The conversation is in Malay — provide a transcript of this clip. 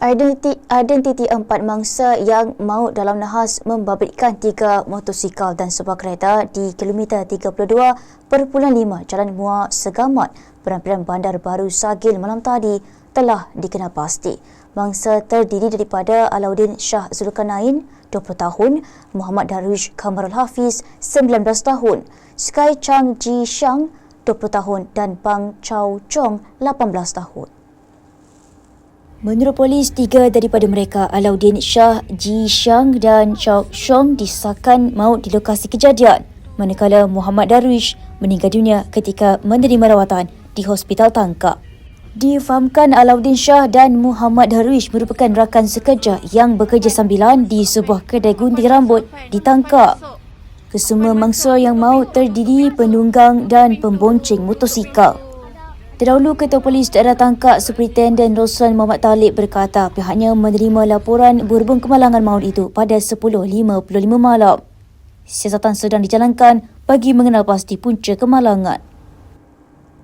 Identiti, identiti empat mangsa yang maut dalam nahas membabitkan tiga motosikal dan sebuah kereta di kilometer 32.5 Jalan Muar Segamat, Perampilan Bandar Baru Sagil malam tadi telah dikenal pasti. Mangsa terdiri daripada Alauddin Shah Zulkarnain, 20 tahun, Muhammad Darwish Kamarul Hafiz, 19 tahun, Sky Chang Ji Shang, 20 tahun dan Bang Chow Chong, 18 tahun. Menurut polis, tiga daripada mereka, Alauddin Shah, Ji Shang dan Chow Shong disahkan maut di lokasi kejadian. Manakala Muhammad Darwish meninggal dunia ketika menerima rawatan di Hospital Tangkap. Difahamkan Alauddin Shah dan Muhammad Darwish merupakan rakan sekerja yang bekerja sambilan di sebuah kedai gunting rambut di Tangkap. Kesemua mangsa yang maut terdiri penunggang dan pembonceng motosikal. Terdahulu Ketua Polis Daerah Tangkak Superintenden Roslan Muhammad Talib berkata pihaknya menerima laporan berhubung kemalangan maut itu pada 10.55 malam. Siasatan sedang dijalankan bagi mengenal pasti punca kemalangan.